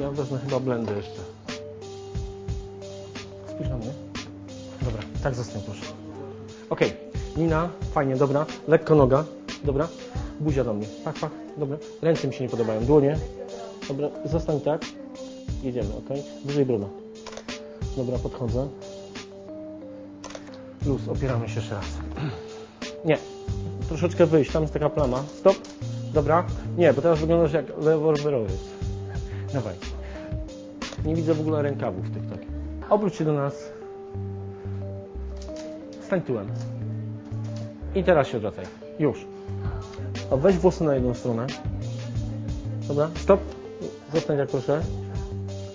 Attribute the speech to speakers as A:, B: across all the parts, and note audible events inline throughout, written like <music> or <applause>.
A: Ja wezmę chyba blendę jeszcze. Spójrz na mnie. Dobra, tak zostań proszę. Okej, Nina, fajnie, dobra. Lekko noga, dobra. Buzia do mnie. Pach, pach, dobra. Ręce mi się nie podobają, dłonie. Dobra, zostań tak. Jedziemy, okej? Wyżej broda. Dobra, podchodzę. Luz, opieramy się jeszcze raz. Nie, troszeczkę wyjść, tam jest taka plama. Stop. Dobra. Nie, bo teraz wyglądasz jak leworwerowiec. Dawaj. Nie widzę w ogóle rękawów tych takich. Obróć się do nas. Stań tyłem. I teraz się odwracaj. Już. A weź włosy na jedną stronę. Dobra, stop. Zostań tak proszę.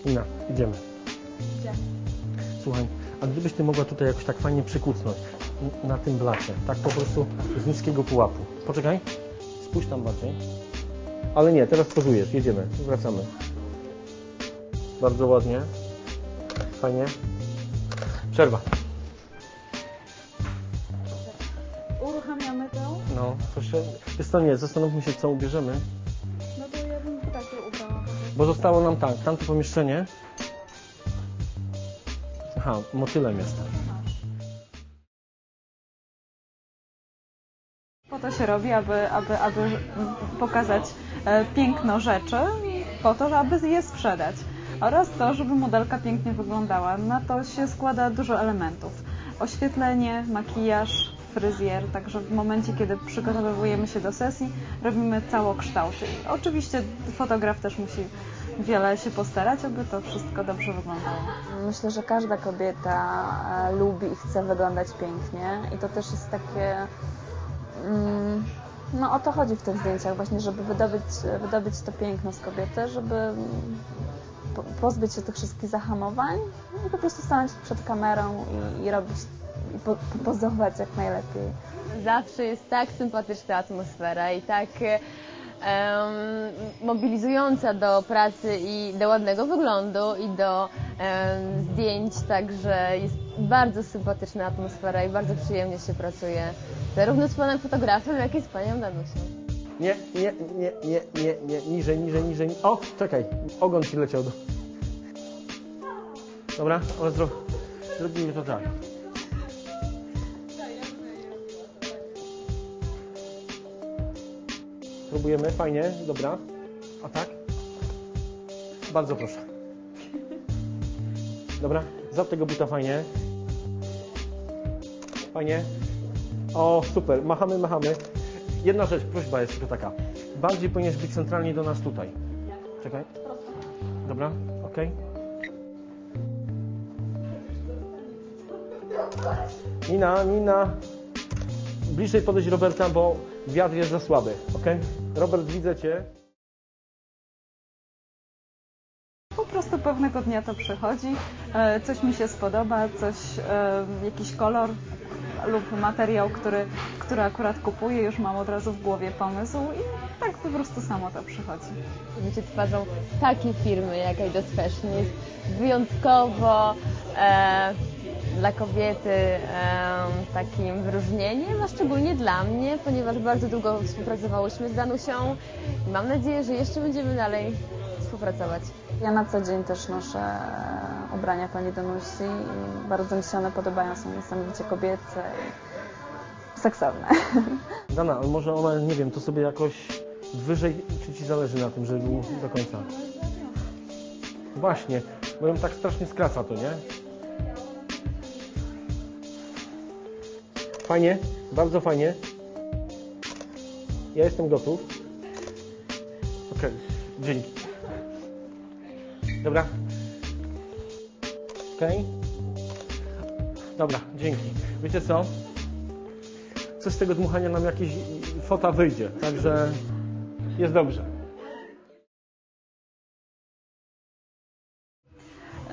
A: Ina, idziemy. Słuchaj, a gdybyś ty mogła tutaj jakoś tak fajnie przykucnąć na tym blacie, tak po prostu z niskiego pułapu. Poczekaj, spójrz tam bardziej. Ale nie, teraz pozujesz, jedziemy, wracamy. Bardzo ładnie. Fajnie. Przerwa.
B: Uruchamiamy to?
A: No, proszę. Wiesz co, nie, zastanówmy się, co ubierzemy.
B: No to ja bym takie ubrała.
A: Bo zostało nam tak, tamte pomieszczenie. Aha, motylem jest.
B: Po to się robi, aby, aby, aby pokazać e, piękno rzeczy i po to, aby je sprzedać. Oraz to, żeby modelka pięknie wyglądała. Na to się składa dużo elementów. Oświetlenie, makijaż, fryzjer. Także w momencie, kiedy przygotowujemy się do sesji, robimy całokształty. I Oczywiście fotograf też musi wiele się postarać, aby to wszystko dobrze wyglądało.
C: Myślę, że każda kobieta e, lubi i chce wyglądać pięknie i to też jest takie. Mm, no o to chodzi w tych zdjęciach, właśnie, żeby wydobyć, wydobyć to piękno z kobiety, żeby pozbyć się tych wszystkich zahamowań i po prostu stanąć przed kamerą i, i robić, i po, pozować jak najlepiej.
D: Zawsze jest tak sympatyczna atmosfera i tak em, mobilizująca do pracy i do ładnego wyglądu i do em, zdjęć, także jest bardzo sympatyczna atmosfera i bardzo przyjemnie się pracuje zarówno z panem fotografem, jak i z panią Danusią.
A: Nie, nie, nie, nie, nie, nie, niżej, niżej, niżej. O, czekaj, ogon ci leciał do... Dobra, ale zro... zrobimy to tak. Próbujemy, fajnie, dobra. A tak? Bardzo proszę. Dobra, zap tego buta fajnie. Fajnie. O, super, machamy, machamy. Jedna rzecz, prośba jest tylko taka. Bardziej powinieneś być centralnie do nas tutaj. Czekaj. Dobra, okej. Nina, Nina. Bliżej podejść Roberta, bo wiatr jest za słaby, okej? Robert, widzę Cię.
B: Po prostu pewnego dnia to przychodzi, e, coś mi się spodoba, coś, e, jakiś kolor lub materiał, który, który akurat kupuję, już mam od razu w głowie pomysł i tak po prostu samo to przychodzi.
D: Bycie twarzą takiej firmy jak Aidos Fashion jest wyjątkowo e, dla kobiety takim wyróżnieniem, a szczególnie dla mnie, ponieważ bardzo długo współpracowałyśmy z Danusią i mam nadzieję, że jeszcze będziemy dalej współpracować.
C: Ja na co dzień też noszę e, ubrania pani Danusi i bardzo mi się one podobają, są niesamowicie kobiece i seksowne. <laughs>
A: Dana, może ona, nie wiem, to sobie jakoś wyżej, czy Ci zależy na tym, żeby było do końca? Właśnie, bo ją tak strasznie skraca to, nie? Fajnie, bardzo fajnie. Ja jestem gotów. Okej, dzięki. Dobra. Okej. Dobra, dzięki. Wiecie co? Coś z tego dmuchania nam jakieś fota wyjdzie, także jest dobrze.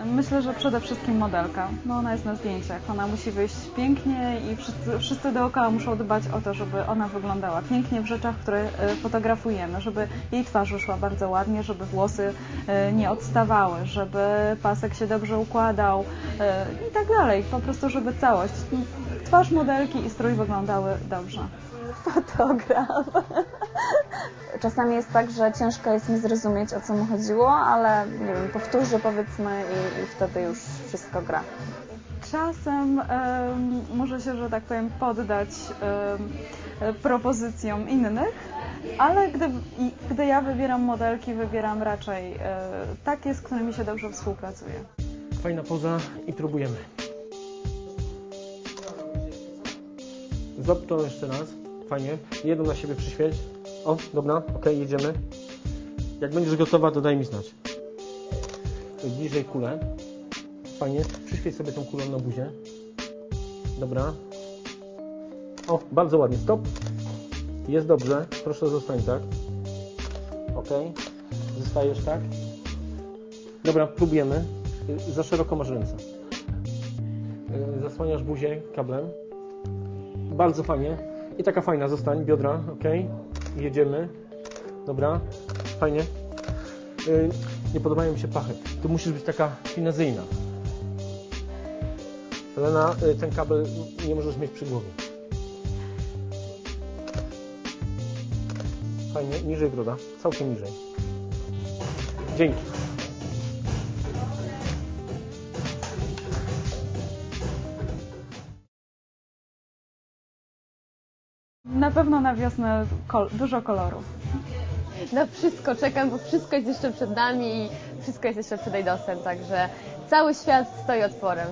B: Myślę, że przede wszystkim modelka. No ona jest na zdjęciach. Ona musi wyjść pięknie i wszyscy, wszyscy dookoła muszą dbać o to, żeby ona wyglądała pięknie w rzeczach, które e, fotografujemy, żeby jej twarz wyszła bardzo ładnie, żeby włosy e, nie odstawały, żeby pasek się dobrze układał e, i tak dalej. Po prostu, żeby całość, twarz modelki i strój wyglądały dobrze.
C: fotograf. Czasami jest tak, że ciężko jest mi zrozumieć, o co mu chodziło, ale nie wiem, powtórzę powiedzmy i, i wtedy już wszystko gra.
B: Czasem em, może się, że tak powiem, poddać em, propozycjom innych, ale gdy, gdy ja wybieram modelki, wybieram raczej e, takie, z którymi się dobrze współpracuje.
A: Fajna poza i próbujemy. Złap to jeszcze raz. Fajnie. Jedną na siebie przyświeć. O, dobra, okej, jedziemy. Jak będziesz gotowa, to daj mi znać. Bliżej kulę. Fajnie. Przyświeć sobie tą kulą na buzię. Dobra. O, bardzo ładnie. Stop. Jest dobrze. Proszę zostań tak. Okej. Zostajesz tak. Dobra, próbujemy. Za szeroko masz ręce. Zasłaniasz buzię kablem. Bardzo fajnie. I taka fajna, zostań, biodra, ok. Jedziemy. Dobra, fajnie. Y, Nie podobają mi się pachy. Tu musisz być taka finezyjna. Lena, y, ten kabel nie możesz mieć przy głowie. Fajnie, niżej broda, całkiem niżej. Dzięki.
B: Na pewno na wiosnę kol- dużo kolorów.
D: Na wszystko czekam, bo wszystko jest jeszcze przed nami i wszystko jest jeszcze przed Eidosem, także cały świat stoi otworem.